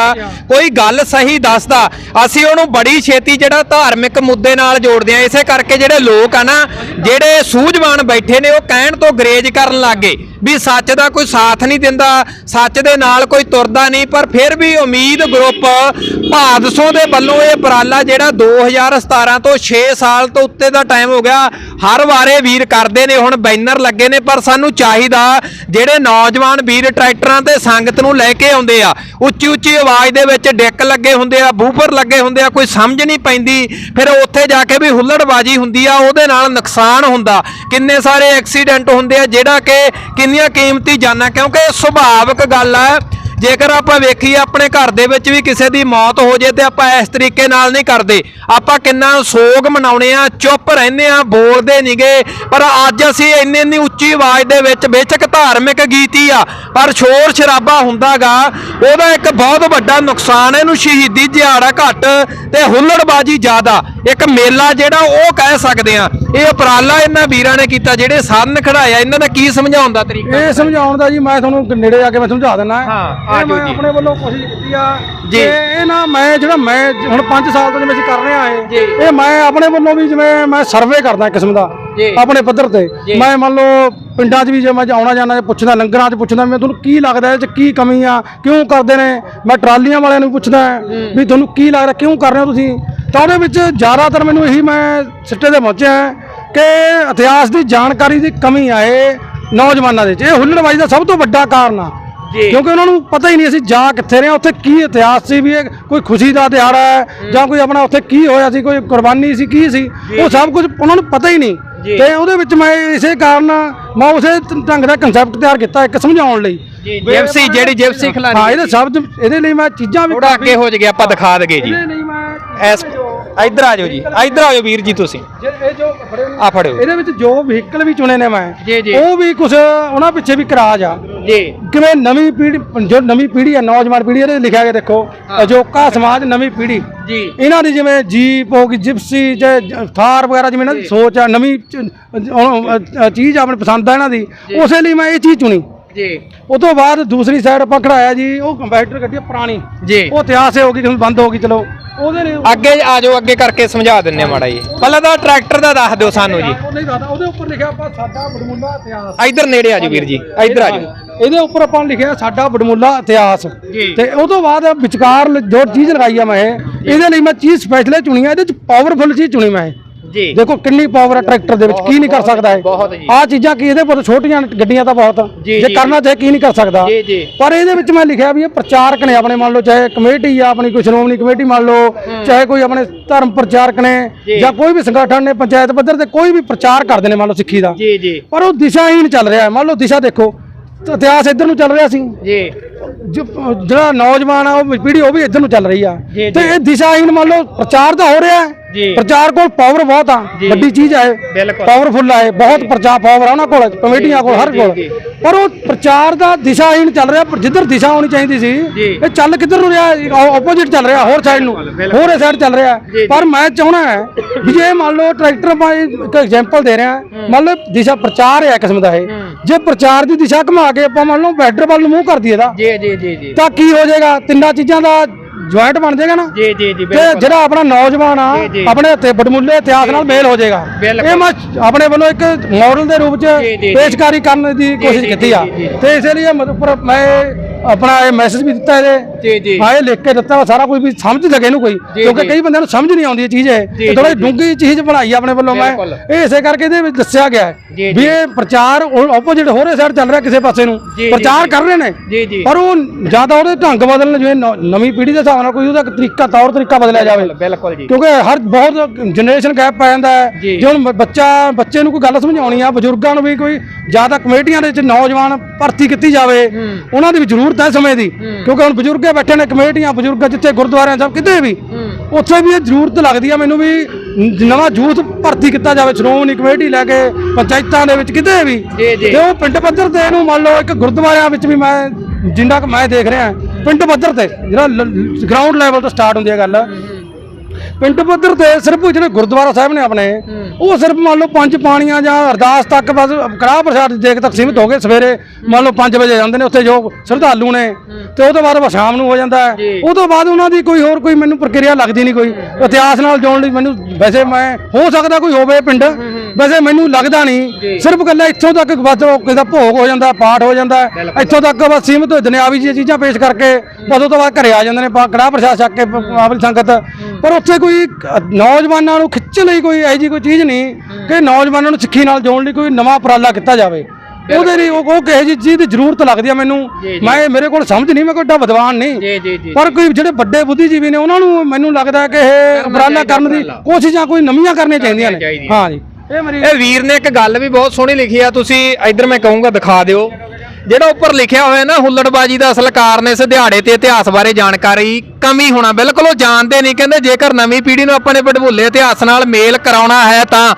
[SPEAKER 1] ਕੋਈ ਗੱਲ ਸਹੀ ਦੱਸਦਾ, ਅਸੀਂ ਉਹਨੂੰ ਬੜੀ ਛੇਤੀ ਜਿਹੜਾ ਧਾਰਮਿਕ ਮੁੱਦੇ ਨਾਲ ਜੋੜਦੇ ਆ। ਇਸੇ ਕਰਕੇ ਜਿਹੜੇ ਲੋਕ ਆ ਨਾ, ਜਿਹੜੇ ਸੂਝਵਾਨ ਬੈਠੇ ਨੇ, ਉਹ ਕਹਿਣ ਤੋਂ ਗਰੇਜ ਕਰਨ ਲੱਗੇ ਵੀ ਸੱਚ ਦਾ ਕੋਈ ਸਾਥ ਨਹੀਂ ਦਿੰਦਾ, ਸੱਚ ਦੇ ਨਾਲ ਕੋਈ ਤੁਰਦਾ ਨਹੀਂ, ਪਰ ਫਿਰ ਵੀ ਉਮੀਦ ਗਰੁੱਪ ਭਾਦਸੋਂ ਦੇ ਵੱਲੋਂ ਇਹ ਉਪਰਾਲਾ ਜਿਹੜਾ 2017 ਤੋਂ 6 ਸਾਲ ਤੋਂ ਉੱਤੇ ਦਾ ਟਾਈਮ ਹੋ ਗਿਆ, ਹਰ ਵਾਰੇ ਵੀਰ ਕਰਦੇ ਨੇ, ਹੁਣ ਬੈਨਰ ਲੱਗੇ ਨੇ, ਪਰ ਸਾਨੂੰ ਚਾਹੀਦਾ ਜਿਹੜੇ ਨੌਜਵਾਨ ਵੀਰ ਟਰੈਕਟਰਾਂ ਤੇ ਸੰਗਤ ਨੂੰ ਲੈ ਕੇ ਆਉਂਦੇ ਆ ਉੱਚੀ ਉੱਚੀ ਆਵਾਜ਼ ਦੇ ਵਿੱਚ ਡੈਕ ਲੱਗੇ ਹੁੰਦੇ ਆ, ਬੂਫਰ ਲੱਗੇ ਹੁੰਦੇ ਆ, ਕੋਈ ਸਮਝ ਨਹੀਂ ਪੈਂਦੀ, ਫਿਰ ਉੱਥੇ ਜਾ ਕੇ ਵੀ ਹੁੱਲੜਬਾਜੀ ਹੁੰਦੀ ਆ, ਉਹਦੇ ਨਾਲ ਨੁਕਸਾਨ ਹੁੰਦਾ, ਕਿੰਨੇ ਸਾਰੇ ਐਕਸੀਡੈਂਟ ਹੁੰਦੇ ਆ, ਜਿਹੜਾ ਕਿ ਕਿੰਨੀਆਂ ਕੀਮਤੀ ਜਾਨਾਂ, ਕਿਉਂਕਿ ਇਹ ਸੁਭਾਵਿਕ ਗੱਲ ਹੈ ਜੇਕਰ ਆਪਾਂ ਵੇਖੀਏ, ਆਪਣੇ ਘਰ ਦੇ ਵਿੱਚ ਵੀ ਕਿਸੇ ਦੀ ਮੌਤ ਹੋ ਜੇ ਤੇ ਆਪਾਂ ਇਸ ਤਰੀਕੇ ਨਾਲ ਨਹੀਂ ਕਰਦੇ। ਆਪਾਂ ਕਿੰਨਾ ਸੋਗ ਮਨਾਉਣੇ ਆ, ਚੁੱਪ ਰਹਿੰਦੇ ਆ, ਬੋਲਦੇ ਨਹੀਂਗੇ ਪਰ ਅੱਜ ਅਸੀਂ ਇੰਨੀ ਇੰਨੀ ਉੱਚੀ ਆਵਾਜ਼ ਦੇ ਵਿੱਚ ਬੇਚਕ ਧਾਰਮਿਕ ਗੀਤ ਹੀ ਆ, ਪਰ ਸ਼ੋਰ ਸ਼ਰਾਬਾ ਹੁੰਦਾਗਾ। ਉਹਦਾ ਇੱਕ ਬਹੁਤ ਵੱਡਾ ਨੁਕਸਾਨ ਇਹਨੂੰ ਸ਼ਹੀਦੀ ਦਿਹਾੜਾ ਘੱਟ ਤੇ ਹੁੱਲੜਬਾਜੀ ਜ਼ਿਆਦਾ। ਇੱਕ ਮੇਲਾ ਜਿਹੜਾ ਉਹ ਕਹਿ ਸਕਦੇ ਆ ਇਹ ਉਪਰਾਲਾ ਇਹਨਾਂ ਵੀਰਾਂ ਨੇ ਕੀਤਾ ਜਿਹੜੇ ਸਾਧਨ ਖੜਾਇਆ ਇਹਨਾਂ ਦਾ ਕੀ ਸਮਝਾਉਣ ਦਾ ਤਰੀਕਾ
[SPEAKER 2] ਇਹ ਸਮਝਾਉਣ ਦਾ ਜੀ ਮੈਂ ਤੁਹਾਨੂੰ ਨੇੜੇ ਆ ਕੇ ਮੈਂ ਸਮਝਾ ਦਿੰਦਾ
[SPEAKER 1] ਹਾਂ,
[SPEAKER 2] ਮੈਂ
[SPEAKER 1] ਜੀ।
[SPEAKER 2] ਆਪਣੇ ਵੱਲੋਂ ਕੋਸ਼ਿਸ਼ ਕੀਤੀ ਆ
[SPEAKER 1] ਜੀ।
[SPEAKER 2] ਇਹ ਨਾ ਮੈਂ ਜਿਹੜਾ ਮੈਂ ਜ- ਹੁਣ 5 ਸਾਲ ਤੋਂ ਜਿਵੇਂ ਅਸੀਂ ਕਰ ਰਹੇ ਆ
[SPEAKER 1] ਜੀ।
[SPEAKER 2] ਇਹ ਮੈਂ ਆਪਣੇ ਵੱਲੋਂ ਵੀ ਜਿਵੇਂ ਮੈਂ ਸਰਵੇ ਕਰਦਾ ਕਿਸਮ ਦਾ
[SPEAKER 1] ਜੀ।
[SPEAKER 2] ਆਪਣੇ ਪੱਧਰ ਤੇ
[SPEAKER 1] ਜੀ।
[SPEAKER 2] ਮੈਂ ਮੰਨ ਲਓ ਪਿੰਡਾਂ 'ਚ ਵੀ ਜੇ ਮੈਂ ਆਉਣਾ ਜਾਣਾ ਪੁੱਛਦਾ ਲੰਗਰਾਂ 'ਚ ਪੁੱਛਦਾ ਮੈਂ ਤੁਹਾਨੂੰ ਕੀ ਲੱਗਦਾ ਇਹ 'ਚ ਕੀ ਕਮੀ ਆ ਕਿਉਂ ਕਰਦੇ ਨੇ ਮੈਂ ਟਰਾਲੀਆਂ ਵਾਲਿਆਂ ਨੂੰ ਪੁੱਛਦਾ ਵੀ ਤੁਹਾਨੂੰ ਕੀ ਲੱਗਦਾ ਕਿਉਂ ਕਰ ਰਹੇ ਹੋ ਤੁਸੀਂ ਤਾਂ ਉਹਦੇ ਵਿੱਚ ਜ਼ਿਆਦਾਤਰ ਮੈਨੂੰ ਇਹੀ ਮੈਂ ਸਿੱਟੇ ਤੇ ਪਹੁੰਚਿਆ ਕਿ ਇਤਿਹਾਸ ਦੀ ਜਾਣਕਾਰੀ ਦੀ ਕਮੀ ਆ ਇਹ ਨੌਜਵਾਨਾਂ ਦੇ 'ਚ ਇਹ ਹੁੱਲੜਬਾਜ਼ੀ ਦਾ ਸਭ ਤੋਂ ਵੱਡਾ ਕਾਰਨ ਆ। ਕਿਉਂਕਿ ਉਹਨਾਂ ਨੂੰ ਪਤਾ ਹੀ ਨਹੀਂ ਅਸੀਂ ਜਾ ਕਿੱਥੇ ਰਹੇ ਹਾਂ ਉੱਥੇ ਕੀ ਇਤਿਹਾਸ ਸੀ ਵੀ ਇਹ ਕੋਈ ਖੁਸ਼ੀ ਦਾ ਦਿਹਾੜਾ ਹੈ ਜਾਂ ਕੋਈ ਆਪਣਾ ਉੱਥੇ ਕੀ ਹੋਇਆ ਸੀ ਕੋਈ ਕੁਰਬਾਨੀ ਸੀ ਕੀ ਸੀ ਉਹ ਸਭ ਕੁਝ ਉਹਨਾਂ ਨੂੰ ਪਤਾ ਹੀ ਨਹੀਂ। ਤੇ ਉਹਦੇ ਵਿੱਚ ਮੈਂ ਇਸੇ ਕਾਰਨ ਮੈਂ ਉਸੇ ਢੰਗ ਦਾ ਕਨਸੈਪਟ ਤਿਆਰ ਕੀਤਾ ਇੱਕ ਸਮਝਾਉਣ ਲਈ।
[SPEAKER 1] ਜੀ ਜਿਪਸੀ ਜਿਹੜੀ ਜਿਪਸੀ
[SPEAKER 2] ਹਾਂ
[SPEAKER 1] ਖਿਲਾਰੀ।
[SPEAKER 2] ਇਹਦੇ ਸ਼ਬਦ ਇਹਦੇ ਲਈ ਮੈਂ ਚੀਜ਼ਾਂ ਵੀ
[SPEAKER 1] ਥੋੜਾ ਅੱਗੇ ਹੋ ਜਗੇ ਆਪਾਂ ਦਿਖਾ ਦਗੇ ਜੀ।
[SPEAKER 2] ਇਹਦੇ ਲਈ ਮੈਂ
[SPEAKER 1] ਐਸ ਇੱਧਰ ਆ ਜਾਓ ਜੀ ਇੱਧਰ ਆ ਜਾਓ ਵੀਰ ਜੀ ਤੁਸੀਂ।
[SPEAKER 2] ਜੇ ਇਹ ਜੋ ਫੜੇ
[SPEAKER 1] ਆ ਫੜਿਓ।
[SPEAKER 2] ਇਹਦੇ ਵਿੱਚ ਜੋ ਵਹੀਕਲ ਵੀ ਚੁਣੇ ਨੇ ਮੈਂ
[SPEAKER 1] ਜੀ, ਜੀ।
[SPEAKER 2] ਉਹ ਵੀ ਕੁਝ ਉਹਨਾਂ ਪਿੱਛੇ ਵੀ ਕਰਾਜ ਆ।
[SPEAKER 1] ਜੀ।
[SPEAKER 2] ਕਿਵੇਂ ਨਵੀਂ ਪੀੜ੍ਹੀ ਜੋ ਨਵੀਂ ਪੀੜ੍ਹੀ ਹੈ ਨੌਜਵਾਨ ਪੀੜ੍ਹੀ ਇਹਦੇ ਲਿਖਿਆ ਗਿਆ ਦੇਖੋ ਅਜੋਕਾ ਸਮਾਜ ਨਵੀਂ ਪੀੜ੍ਹੀ।
[SPEAKER 1] ਜੀ।
[SPEAKER 2] ਇਹਨਾਂ ਦੀ ਜਿਵੇਂ ਜੀਪ ਹੋ ਗਈ ਜਿਪਸੀ ਜਾਂ ਜ- ਥਾਰ ਵਗੈਰਾ ਜਿਵੇਂ ਇਹਨਾਂ ਦੀ ਸੋਚ ਆ ਨਵੀਂ ਚ- ਉਹਨੂੰ, ਅ, ਅ, ਚੀਜ਼ ਆਪਣੇ ਪਸੰਦ ਆ ਇਹਨਾਂ ਦੀ ਉਸੇ ਲਈ ਮੈਂ ਇਹ ਚੀਜ਼ ਚੁਣੀ।
[SPEAKER 1] ਜੀ।
[SPEAKER 2] ਉਹ ਤੋਂ ਬਾਅਦ ਦੂਸਰੀ ਸਾਈਡ ਆਪਾਂ ਖੜਾਇਆ ਜੀ ਉਹ ਕੰਪੈਕਟਰ ਗੱਡੀ ਆ ਪੁਰਾਣੀ।
[SPEAKER 1] ਜੀ।
[SPEAKER 2] ਉਹ ਇਤਿਹਾਸ ਹੋ ਗਈ ਕਿ ਬੰਦ ਹੋ ਗਈ ਚਲੋ। ਉਹਦੇ
[SPEAKER 1] ਅੱਗੇ ਆ ਜਾਓ ਅੱਗੇ ਕਰਕੇ ਸਮਝਾ ਦਿੰਨੇ ਆ ਮਾੜਾ ਜੀ। ਪਹਿਲਾਂ ਤਾਂ ਟਰੈਕਟਰ ਦਾ ਦੱਸ ਦਿਓ ਸਾਨੂੰ ਜੀ।
[SPEAKER 2] ਉਹ ਨਹੀਂ ਦੱਸਦਾ ਉਹਦੇ ਉੱਪਰ ਲਿਖਿਆ ਆਪਾਂ ਸਾਡਾ ਬੜਮੁੱਲਾ ਇਤਿਹਾਸ।
[SPEAKER 1] ਇੱਧਰ ਨੇੜੇ ਆ ਜਾਓ ਵੀਰ ਜੀ ਇੱਧਰ ਆ ਜਾਓ
[SPEAKER 2] ਇਹਦੇ ਉੱਪਰ ਆਪਾਂ ਨੇ ਲਿਖਿਆ ਸਾਡਾ ਬੜਮੁੱਲਾ ਇਤਿਹਾਸ। ਤੇ ਉਹ ਤੋਂ ਬਾਅਦ ਵਿਚਕਾਰ ਜੋ ਚੀਜ਼ ਲਗਾਈ ਆ ਮੈਂ ਇਹ, ਇਹਦੇ ਲਈ ਮੈਂ ਚੀਜ਼ ਸਪੈਸ਼ਲ ਚੁਣੀ ਆ ਇਹਦੇ ਚ ਪਾਵਰਫੁਲ ਚੀਜ਼ ਚੁਣੀ ਮੈਂ। ਇਹ। ਦੇਖੋ ਕਿੰਨੀ ਪਾਵਰ ਹੈ ਟਰੈਕਟਰ ਦੇ ਵਿੱਚ ਕੀ ਨਹੀਂ ਕਰ ਸਕਦਾ ਇਹ। ਆਹ ਚੀਜ਼ਾਂ ਕੀ ਇਹਦੇ ਪਰ ਛੋਟੀਆਂ ਗੱਡੀਆਂ ਤਾਂ ਬਹੁਤ
[SPEAKER 1] ਜੀ,
[SPEAKER 2] ਕਰਨਾ ਚਾਹੇ ਕੀ ਨਹੀਂ ਕਰ ਸਕਦਾ। ਪਰ ਇਹਦੇ ਵਿੱਚ ਮੈਂ ਲਿਖਿਆ ਵੀ ਇਹ ਪ੍ਰਚਾਰਕ ਨੇ ਆਪਣੇ ਮੰਨ ਲਓ ਚਾਹੇ ਕਮੇਟੀ ਆ ਆਪਣੀ ਕੋਈ ਸ਼੍ਰੋਮਣੀ ਕਮੇਟੀ ਮੰਨ ਲਓ ਚਾਹੇ ਕੋਈ ਆਪਣੇ ਧਰਮ ਪ੍ਰਚਾਰਕ ਨੇ
[SPEAKER 1] ਜੀ।
[SPEAKER 2] ਕੋਈ ਵੀ ਸੰਗਠਨ ਨੇ ਪੰਚਾਇਤ ਪੱਧਰ ਤੇ ਕੋਈ ਵੀ ਪ੍ਰਚਾਰ ਕਰਦੇ ਨੇ ਮੰਨ ਲਓ ਸਿੱਖੀ ਦਾ। ਪਰ ਉਹ ਦਿਸ਼ਾਹੀਨ ਚੱਲ ਰਿਹਾ। ਮੰਨ ਲਓ ਦਿਸ਼ਾ ਦੇਖੋ ਇਤਿਹਾਸ ਇੱਧਰ ਨੂੰ ਚੱਲ ਰਿਹਾ ਸੀ।
[SPEAKER 1] ਜੀ।
[SPEAKER 2] ਜਿਹੜਾ ਨੌਜਵਾਨ ਆ ਉਹ ਪੀੜ੍ਹੀ ਉਹ ਵੀ ਇੱਧਰ ਨੂੰ ਚੱਲ ਰਹੀ ਆ। ਤੇ ਇਹ ਦਿਸ਼ਾਹੀਨ ਮੰਨ ਲਓ ਪ੍ਰਚਾਰ ਤਾਂ ਹੋ ਰਿਹਾ ਹੈ। ਪ੍ਰਚਾਰ ਕੋਲ ਪਾਵਰ ਬਹੁਤ ਆ। ਵੱਡੀ ਚੀਜ਼ ਆ ਇਹ। ਪਾਵਰਫੁਲ ਆ ਇਹ ਬਹੁਤ ਪ੍ਰਚਾਰ ਪਾਵਰ ਆ ਉਹਨਾਂ ਕੋਲ ਕਮੇਟੀਆਂ ਕੋਲ ਹਰ ਕੋਲ। ਪਰ ਉਹ ਪ੍ਰਚਾਰ ਦਾ ਦਿਸ਼ਾਹੀਨ ਚੱਲ ਰਿਹਾ ਪਰ ਜਿੱਧਰ ਦਿਸ਼ਾ ਹੋਣੀ ਚਾਹੀਦੀ ਸੀ। ਇਹ ਚੱਲ ਕਿੱਧਰ ਨੂੰ ਰਿਹਾ ਆਪੋਜ਼ਿਟ ਚੱਲ ਰਿਹਾ ਹੋਰ ਸਾਈਡ ਨੂੰ। ਹੋਰ ਸਾਈਡ ਚੱਲ ਰਿਹਾ। ਪਰ ਮੈਂ ਚਾਹਣਾ ਹੈ ਵੀ ਜੇ ਮੰਨ ਲਓ ਟਰੈਕਟਰ ਆਪਾਂ ਇੱਕ ਐਗਜ਼ਾਮਪਲ ਦੇ ਰਹੇ ਮੰਨ ਲਓ ਦਿਸ਼ਾ ਪ੍ਰਚਾਰ ਹੈ ਕਿਸਮ ਦਾ ਇਹ ਜੇ ਪ੍ਰਚਾਰ ਦੀ ਦਿਸ਼ਾ ਘੁਮਾ ਕੇ ਆਪਾਂ ਮੰਨ ਲਓ ਬੈਟਰ ਵੱਲ ਨੂੰ ਮੂੰਹ ਕਰ ਦਈਏ ਦਾ
[SPEAKER 1] ਜੀ ਜੀ ਜੀ ਜੀ
[SPEAKER 2] ਤਾਂ ਕੀ ਹੋ ਜਾਏਗਾ ਤਿੰਨਾਂ ਚੀਜ਼ਾਂ ਦਾ ਜੁਆਇੰਟ ਬਣ ਜਾਏਗਾ ਨਾ
[SPEAKER 1] ਜੀ ਜੀ ਜੀ
[SPEAKER 2] ਤੇ ਜਿਹੜਾ ਆਪਣਾ ਨੌਜਵਾਨ ਆ
[SPEAKER 1] ਜੀ, ਜੀ।
[SPEAKER 2] ਆਪਣੇ ਤੇ ਬੜਮੁੱਲੇ ਇਤਿਹਾਸ ਨਾਲ ਮੇਲ ਹੋ ਜਾਏਗਾ
[SPEAKER 1] ਬਿਲਕੁਲ।
[SPEAKER 2] ਇਹ ਮੈਂ ਆਪਣੇ ਵੱਲੋਂ ਇੱਕ ਮਾਡਲ ਦੇ ਰੂਪ 'ਚ
[SPEAKER 1] ਜੀ, ਜੀ, ਜੀ।
[SPEAKER 2] ਪੇਸ਼ਕਾਰੀ ਕਰਨ ਦੀ ਕੋਸ਼ਿਸ਼
[SPEAKER 1] ਜੀ,
[SPEAKER 2] ਕੀਤੀ ਆ
[SPEAKER 1] ਜੀ, ਜੀ, ਜੀ।
[SPEAKER 2] ਤੇ ਇਸੇ ਲਈ ਮੈਂ ਆਪਣਾ ਇਹ ਮੈਸੇਜ ਵੀ ਦਿੱਤਾ ਇਹਦੇ
[SPEAKER 1] ਜੀ, ਜੀ।
[SPEAKER 2] ਹਾਂ ਇਹ ਲਿਖ ਕੇ ਦਿੱਤਾ ਸਾਰਾ ਕੁਝ ਵੀ ਸਮਝ ਸਕੇ ਇਹਨੂੰ ਕੋਈ ਕਿਉਂਕਿ
[SPEAKER 1] ਜੀ।
[SPEAKER 2] ਕਈ ਬੰਦਿਆਂ ਨੂੰ ਸਮਝ ਨਹੀਂ ਆਉਂਦੀ ਇਹ ਚੀਜ਼ ਹੈ
[SPEAKER 1] ਜੀ,
[SPEAKER 2] ਥੋੜੀ
[SPEAKER 1] ਜੀ, ਜੀ।
[SPEAKER 2] ਡੂੰਗੀ ਚੀਜ਼ ਬਣਾਈ ਆ ਆਪਣੇ ਵੱਲੋਂ ਮੈਂ
[SPEAKER 1] ਬਿਲਕੁਲ।
[SPEAKER 2] ਇਹ ਇਸੇ ਕਰਕੇ ਇਹਦੇ ਵਿੱਚ ਦੱਸਿਆ ਗਿਆ ਹੈ
[SPEAKER 1] ਜੀ,
[SPEAKER 2] ਵੀ
[SPEAKER 1] ਜੀ।
[SPEAKER 2] ਇਹ ਪ੍ਰਚਾਰ ਆਪੋਜ਼ਿਟ ਹੋ ਰਿਹਾ ਸਾਈਡ ਚੱਲ ਰਿਹਾ ਕਿਸੇ ਪਾਸੇ ਨੂੰ
[SPEAKER 1] ਜੀ, ਜੀ,
[SPEAKER 2] ਪ੍ਰਚਾਰ
[SPEAKER 1] ਜੀ।
[SPEAKER 2] ਕਰ ਰਹੇ ਨੇ
[SPEAKER 1] ਜੀ, ਜੀ।
[SPEAKER 2] ਪਰ ਉਹ ਜ਼ਿਆਦਾ ਉਹਦੇ ਢੰਗ ਬਦਲਣ ਜਿਵੇਂ ਨੌ- ਨਵੀਂ ਪੀੜ੍ਹੀ ਦੇ ਹਿਸਾਬ ਨਾਲ ਕੋਈ ਉਹਦਾ ਤਰੀਕਾ ਤੌਰ ਤਰੀਕਾ ਬਦਲਿਆ ਜਾਵੇ
[SPEAKER 1] ਬਿਲਕੁਲ ਜੀ
[SPEAKER 2] ਕਿਉਂਕਿ ਹਰ ਬਹੁਤ ਜਨਰੇਸ਼ਨ ਗੈਪ ਪੈ ਜਾਂਦਾ ਹੈ
[SPEAKER 1] ਜੀ।
[SPEAKER 2] ਜੇ ਹੁਣ ਬ- ਬੱਚਾ ਬੱਚੇ ਨੂੰ ਕੋਈ ਗੱਲ ਸਮਝਾਉਣੀ ਆ ਬਜ਼ੁਰਗਾਂ ਨੂੰ ਵੀ ਕੋਈ ਜ਼ਿਆਦਾ ਕਮੇਟੀਆਂ ਦੇ ਵਿੱਚ ਨੌਜਵਾਨ ਭਰਤੀ ਕੀਤੀ ਜਾਵੇ ਉਹਨਾਂ ਦੀ ਵੀ ਜ਼ਰੂਰਤ ਹੈ ਸਮੇਂ ਦੀ। ਕਿਉਂਕਿ ਹੁਣ ਬਜ਼ੁਰਗੇ ਬੈਠੇ ਨੇ ਕਮੇਟੀਆਂ ਬਜ਼ੁਰਗ ਜਿੱਥੇ ਗੁਰਦੁਆਰਿਆਂ ਸਭ ਕਿਤੇ ਵੀ। ਉੱਥੇ ਵੀ ਇਹ ਜ਼ਰੂਰਤ ਲੱਗਦੀ ਆ ਮੈਨੂੰ ਵੀ ਨਵਾਂ ਯੂਥ ਭਰਤੀ ਕੀਤਾ ਜਾਵੇ ਸ਼੍ਰੋਮਣੀ ਕਮੇਟੀ ਲੈ ਕੇ ਪੰਚਾਇਤਾਂ ਦੇ ਵਿੱਚ ਕਿਤੇ ਵੀ।
[SPEAKER 1] ਜੀ,
[SPEAKER 2] ਉਹ ਪਿੰਡ ਪੱਧਰ ਤੇ ਇਹਨੂੰ ਮੰਨ ਲਓ ਇੱਕ ਗੁਰਦੁਆਰਿਆਂ ਵਿੱਚ ਵੀ ਮੈਂ ਜਿੰਨਾ ਕੁ ਮੈਂ ਦੇਖ ਰਿਹਾ ਪਿੰਡ ਪੱਧਰ ਤੇ ਜਿਹੜਾ ਗਰਾਊਂਡ ਲੈਵਲ ਤੋਂ ਸਟਾਰਟ ਹੁੰਦੀ ਹੈ ਗੱਲ। ਪਿੰਡ ਪੱਧਰ ਤੇ ਸਿਰਫ ਜਿਹੜੇ ਗੁਰਦੁਆਰਾ ਸਾਹਿਬ ਨੇ ਆਪਣੇ ਉਹ ਸਿਰਫ ਮੰਨ ਲਓ ਪੰਜ ਪਾਣੀਆਂ ਜਾਂ ਅਰਦਾਸ ਤੱਕ ਬਸ ਕੜਾਹ ਪ੍ਰਸ਼ਾਦ ਦੇ ਕੇ ਤੱਕ ਸੀਮਿਤ ਹੋ ਗਏ ਸਵੇਰੇ ਮੰਨ ਲਓ 5 ਵਜੇ ਜਾਂਦੇ ਨੇ ਉੱਥੇ ਜੋ ਸ਼ਰਧਾਲੂ ਨੇ ਤੇ ਉਹ ਤੋਂ ਬਾਅਦ ਸ਼ਾਮ ਨੂੰ ਹੋ ਜਾਂਦਾ ਹੈ।
[SPEAKER 1] ਜੀ।
[SPEAKER 2] ਉਹ ਤੋਂ ਬਾਅਦ ਉਹਨਾਂ ਦੀ ਕੋਈ ਹੋਰ ਕੋਈ ਮੈਨੂੰ ਪ੍ਰਕਿਰਿਆ ਲੱਗਦੀ ਨਹੀਂ ਕੋਈ। ਇਤਿਹਾਸ ਨਾਲ ਜੋੜਨ ਲਈ ਮੈਨੂੰ ਵੈਸੇ ਮੈਂ ਹੋ ਸਕਦਾ ਕੋਈ ਹੋਵੇ ਪਿੰਡ ਵੈਸੇ ਮੈਨੂੰ ਲੱਗਦਾ ਨਹੀਂ। ਸਿਰਫ ਗੱਲਾਂ ਇੱਥੋਂ ਤੱਕ ਬਸ ਕਿਸੇ ਦਾ ਭੋਗ ਹੋ ਜਾਂਦਾ ਪਾਠ ਹੋ ਜਾਂਦਾ। ਇੱਥੋਂ ਤੱਕ ਬਸ ਸੀਮਿਤ ਹੋ ਦੁਨਿਆਵੀ ਜਿਹੀਆਂ ਚੀਜ਼ਾਂ ਪੇਸ਼ ਕਰਕੇ ਬਸ ਉਹ ਤੋਂ ਬਾਅਦ ਘਰੇ ਆ ਜਾਂਦੇ ਨੇ ਪਾ- ਕੜਾਹ ਪ੍ਰਸ਼ਾਦ ਛਕ ਕੇ ਆਪਣੀ ਸੰਗਤ। ਪਰ ਉੱਥੇ ਕੋਈ ਨੌਜਵਾਨਾਂ ਨੂੰ ਖਿੱਚਣ ਲਈ ਕੋਈ ਇਹੋ ਜਿਹੀ ਕੋਈ ਚੀਜ਼ ਨਹੀਂ ਕਿ ਨੌਜਵਾਨਾਂ ਨੂੰ ਸਿੱਖੀ ਨਾਲ ਜੋੜਨ ਲਈ ਕੋਈ ਨਵਾਂ ਉਪਰਾਲਾ ਕੀਤਾ ਜਾਵੇ। ਉਹਦੇ ਲਈ ਉਹ ਕਿਸੇ ਜਿਹੀ ਚੀਜ਼ ਦੀ ਜ਼ਰੂਰਤ ਲੱਗਦੀ ਆ ਮੈਨੂੰ।
[SPEAKER 1] ਜੀ, ਜੀ।
[SPEAKER 2] ਮੈਂ ਮੇਰੇ ਕੋਲ ਸਮਝ ਨਹੀਂ ਮੈਂ ਕੋਈ ਏਡਾ ਵਿਦਵਾਨ ਨਹੀਂ।
[SPEAKER 1] ਜੀ ਜੀ ਜੀ
[SPEAKER 2] ਪਰ ਕੋਈ ਜਿਹੜੇ ਵੱਡੇ ਬੁੱਧੀਜੀਵੀ ਨੇ ਉਹਨਾਂ ਨੂੰ ਮੈਨੂੰ ਲੱਗਦਾ ਹੈ ਕਿ ਇਹ ਉਪਰਾਲਾ ਕਰਨ ਦੀ। ਕੋਸ਼ਿਸ਼ਾਂ ਕੋਈ ਨਵੀਆਂ ਕਰਨੀਆਂ ਚਾਹੀਦੀਆਂ ਨੇ। ਹਾਂ ਜੀ। ਇਹ ਮੇਰੀ
[SPEAKER 1] ਇਹ ਵੀਰ ਨੇ ਇੱਕ ਗੱਲ ਵੀ ਬਹੁਤ ਸੋਹਣੀ ਲਿਖੀ ਆ ਤੁਸੀਂ ਇੱਧਰ ਮੈਂ ਕਹੂੰਗਾ ਦਿਖਾ ਦਿਓ। ਜਿਹੜਾ ਉੱਪਰ ਲਿਖਿਆ ਹੋਇਆ ਨਾ ਹੁੱਲੜਬਾਜੀ ਦਾ ਅਸਲ ਕਾਰਨ ਇਸ ਦਿਹਾੜੇ ਤੇ ਇਤਿਹਾਸ ਬਾਰੇ ਜਾਣਕਾਰੀ ਕਮੀ ਹੋਣਾ, ਬਿਲਕੁਲ ਉਹ ਜਾਣਦੇ ਨਹੀਂ, ਕਹਿੰਦੇ ਜੇਕਰ ਨਵੀਂ ਪੀੜ੍ਹੀ ਨੂੰ ਆਪਣੇ ਵਡਭੁੱਲੇ ਇਤਿਹਾਸ ਨਾਲ ਮੇਲ ਕਰਾਉਣਾ ਹੈ ਤਾਂ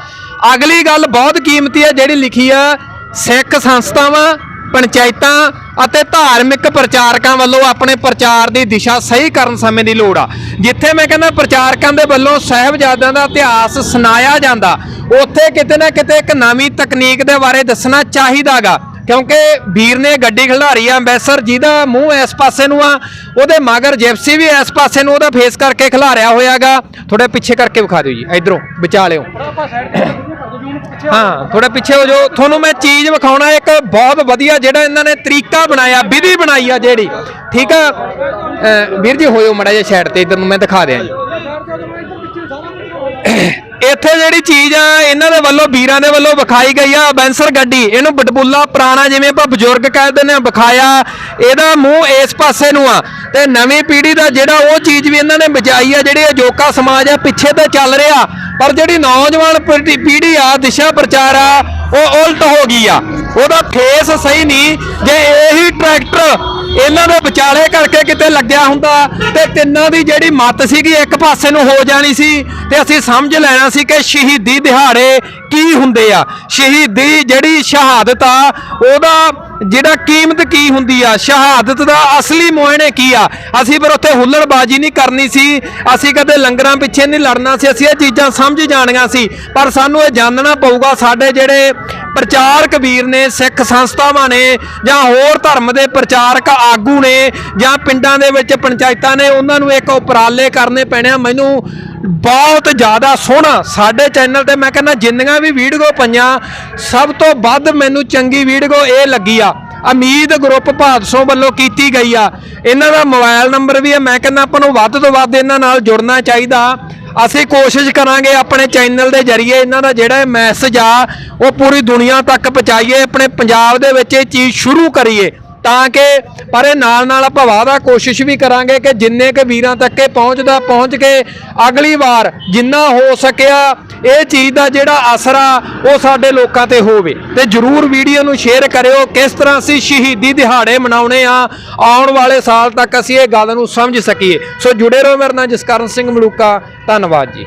[SPEAKER 1] ਅਗਲੀ ਗੱਲ ਬਹੁਤ ਕੀਮਤੀ ਹੈ, ਜਿਹੜੀ ਲਿਖੀ ਆ, ਸਿੱਖ ਸੰਸਥਾਵਾਂ, ਪੰਚਾਇਤਾਂ ਅਤੇ ਧਾਰਮਿਕ ਪ੍ਰਚਾਰਕਾਂ ਵੱਲੋਂ ਆਪਣੇ ਪ੍ਰਚਾਰ ਦੀ ਦਿਸ਼ਾ ਸਹੀ ਕਰਨ ਸਮੇਂ ਦੀ ਲੋੜ ਆ। ਜਿੱਥੇ ਮੈਂ ਕਹਿੰਦਾ ਪ੍ਰਚਾਰਕਾਂ ਦੇ ਵੱਲੋਂ ਸਾਹਿਬਜ਼ਾਦਿਆਂ ਦਾ ਇਤਿਹਾਸ ਸੁਣਾਇਆ ਜਾਂਦਾ, ਉੱਥੇ ਕਿਤੇ ਨਾ ਕਿਤੇ ਇੱਕ ਨਵੀਂ ਤਕਨੀਕ ਦੇ ਬਾਰੇ ਦੱਸਣਾ ਚਾਹੀਦਾਗਾ। ਕਿਉਂਕਿ ਵੀਰ ਨੇ ਗੱਡੀ ਖਿਲਾਰੀ ਆ, ਅੰਬੈਸਰ, ਜਿਹਦਾ ਮੂੰਹ ਇਸ ਪਾਸੇ ਨੂੰ ਆ, ਉਹਦੇ ਮਗਰ ਜਿਪਸੀ ਵੀ ਇਸ ਪਾਸੇ ਨੂੰ ਉਹਦਾ ਫੇਸ ਕਰਕੇ ਖਿਲਾਰਿਆ ਹੋਇਆਗਾ। ਥੋੜੇ ਪਿੱਛੇ ਕਰਕੇ ਵਿਖਾ ਦਿਓ ਜੀ, ਇਧਰੋਂ ਵਿਚਾ ਲਿਓ। ਹਾਂ, ਥੋੜਾ ਪਿੱਛੇ ਹੋ ਜਾਓ। ਤੁਹਾਨੂੰ ਮੈਂ ਚੀਜ਼ ਵਿਖਾਉਣਾ, ਇੱਕ ਬਹੁਤ ਵਧੀਆ ਜਿਹੜਾ ਇਹਨਾਂ ਨੇ ਤਰੀਕਾ ਬਣਾਇਆ, ਵਿਧੀ ਬਣਾਈ ਆ ਜਿਹੜੀ। ਠੀਕ ਆ? ਵੀਰ ਜੀ, ਹੋਇਓ ਮੜਾ ਜਿਹਾ ਸਾਈਡ ਤੇ, ਇਧਰ ਨੂੰ ਮੈਂ ਦਿਖਾ ਦਿਆਂ ਜੀ। ਇੱਥੇ ਜਿਹੜੀ ਚੀਜ਼ ਆ, ਇਹਨਾਂ ਦੇ ਵੱਲੋਂ, ਵੀਰਾਂ ਦੇ ਵੱਲੋਂ ਵਿਖਾਈ ਗਈ ਆ, ਬੈਂਸਰ ਗੱਡੀ। ਇਹਨੂੰ ਬਟਬੁੱਲਾ ਪੁਰਾਣਾ, ਜਿਵੇਂ ਆਪਾਂ ਬਜ਼ੁਰਗ ਕਹਿ ਦਿੰਦੇ ਆ ਵਿਖਾਇਆ। ਇਹਦਾ ਮੂੰਹ ਇਸ ਪਾਸੇ ਨੂੰ ਆ। ਤੇ ਨਵੀਂ ਪੀੜ੍ਹੀ ਦਾ ਜਿਹੜਾ ਉਹ ਚੀਜ਼ ਵੀ ਇਹਨਾਂ ਨੇ ਬਚਾਈ ਆ, ਜਿਹੜੀ ਅਜੋਕਾ ਸਮਾਜ ਆ, ਪਿੱਛੇ ਤਾਂ ਚੱਲ ਰਿਹਾ। ਪਰ ਜਿਹੜੀ ਨੌਜਵਾਨ ਪੀੜ੍ਹੀ ਪੀੜ੍ਹੀ ਆ, ਦਿਸ਼ਾ ਪ੍ਰਚਾਰ ਆ, ਉਹ ਉਲਟ ਹੋ ਗਈ ਆ। ਉਹਦਾ ਫੇਸ ਸਹੀ ਨਹੀਂ, ਜੇ ਇਹੀ ਟਰੈਕਟਰ ਇਹਨਾਂ ਦੇ ਵਿਚਾਲੇ ਕਰਕੇ ਕਿਤੇ ਲੱਗਿਆ ਹੁੰਦਾ ਤੇ ਤਿੰਨਾਂ ਦੀ ਜਿਹੜੀ ਮੱਤ ਸੀਗੀ ਇੱਕ ਪਾਸੇ ਨੂੰ ਹੋ ਜਾਣੀ ਸੀ ਤੇ ਅਸੀਂ ਸਮਝ ਲੈਣਾ ਸੀ ਕਿ ਸ਼ਹੀਦੀ ਦਿਹਾੜੇ ਕੀ ਹੁੰਦੇ ਆ। ਸ਼ਹੀਦੀ ਜਿਹੜੀ ਸ਼ਹਾਦਤ ਆ, ਉਹਦਾ ਜਿਹੜਾ ਕੀਮਤ ਕੀ ਹੁੰਦੀ ਆ, ਸ਼ਹਾਦਤ ਦਾ ਅਸਲੀ ਮੋਹਣੇ ਕੀ ਆ? ਅਸੀਂ ਪਰ ਉੱਥੇ ਹੁੱਲੜਬਾਜੀ ਨਹੀਂ ਕਰਨੀ ਸੀ, ਅਸੀਂ ਕਦੇ ਲੰਗਰਾਂ ਪਿੱਛੇ ਨਹੀਂ ਲੜਨਾ ਸੀ, ਅਸੀਂ ਇਹ ਚੀਜ਼ਾਂ ਸਮਝ ਜਾਣੀਆਂ ਸੀ, ਪਰ ਸਾਨੂੰ ਇਹ ਜਾਣਨਾ ਪਊਗਾ ਸਾਡੇ ਜਿਹੜੇ ਪ੍ਰਚਾਰਕ ਵੀਰ ਨੇ, ਸਿੱਖ ਸੰਸਥਾਵਾਂ ਨੇ ਜਾਂ ਹੋਰ ਧਰਮ ਦੇ ਪ੍ਰਚਾਰਕ ਆਗੂ ਨੇ ਜਾਂ ਪਿੰਡਾਂ ਦੇ ਵਿੱਚ ਪੰਚਾਇਤਾਂ ਨੇ, ਉਹਨਾਂ ਨੂੰ ਇੱਕ ਉਪਰਾਲੇ ਕਰਨੇ ਪੈਣੇ ਆ। ਮੈਨੂੰ ਬਹੁਤ ਜ਼ਿਆਦਾ ਸੋਹਣਾ ਸਾਡੇ ਚੈਨਲ ਤੇ ਮੈਂ ਕਹਿੰਦਾ, ਜਿੰਨੀਆਂ ਵੀ ਵੀਡੀਓ ਪਈਆਂ, ਸਭ ਤੋਂ ਵੱਧ ਮੈਨੂੰ ਚੰਗੀ ਵੀਡੀਓ ਇਹ ਲੱਗੀ ਆ। ਅਮੀਦ ਗਰੁੱਪ ਭਾਦਸੋਂ ਵੱਲੋਂ ਕੀਤੀ ਗਈ ਆ। ਇਹਨਾਂ ਦਾ ਮੋਬਾਈਲ ਨੰਬਰ ਵੀ ਹੈ ਮੈਂ ਕਹਿੰਦਾ, ਆਪਾਂ ਨੂੰ ਵੱਧ ਤੋਂ ਵੱਧ ਇਹਨਾਂ ਨਾਲ ਜੁੜਨਾ ਚਾਹੀਦਾ। ਅਸੀਂ ਕੋਸ਼ਿਸ਼ ਕਰਾਂਗੇ ਆਪਣੇ ਚੈਨਲ ਦੇ ਜ਼ਰੀਏ ਇਹਨਾਂ ਦਾ ਜਿਹੜਾ ਮੈਸੇਜ ਆ, ਉਹ ਪੂਰੀ ਦੁਨੀਆ ਤੱਕ ਪਹੁੰਚਾਈਏ, ਆਪਣੇ ਪੰਜਾਬ ਦੇ ਵਿੱਚ ਇਹ ਚੀਜ਼ ਸ਼ੁਰੂ ਕਰੀਏ। ਤਾਂ ਕਿ, ਪਰ ਇਹ ਨਾਲ ਨਾਲ ਆਪਾਂ ਵਾਅਦਾ ਕੋਸ਼ਿਸ਼ ਵੀ ਕਰਾਂਗੇ ਕਿ ਜਿੰਨੇ ਕੇ ਵੀਰਾਂ ਤੱਕ ਇਹ ਪਹੁੰਚਦਾ, ਪਹੁੰਚ ਕੇ ਅਗਲੀ ਵਾਰ ਜਿੰਨਾ ਹੋ ਸਕਿਆ ਇਹ ਚੀਜ਼ ਦਾ ਜਿਹੜਾ ਅਸਰਾ ਉਹ ਸਾਡੇ ਲੋਕਾਂ ਤੇ ਹੋਵੇ। ਤੇ ਜਰੂਰ ਵੀਡੀਓ ਨੂੰ ਸ਼ੇਅਰ ਕਰਿਓ ਕਿਸ ਤਰ੍ਹਾਂ ਅਸੀਂ ਸ਼ਹੀਦੀ ਦਿਹਾੜੇ ਮਨਾਉਣੇ ਆ। ਆਉਣ ਵਾਲੇ ਸਾਲ ਤੱਕ ਅਸੀਂ ਇਹ ਗੱਲ ਨੂੰ ਸਮਝ ਸਕੀਏ। ਸੋ ਜੁੜੇ ਰਹੋ ਮੇਰੇ ਨਾਲ ਜਸਕਰਨ ਸਿੰਘ ਮਲੂਕਾ। ਧੰਨਵਾਦ ਜੀ।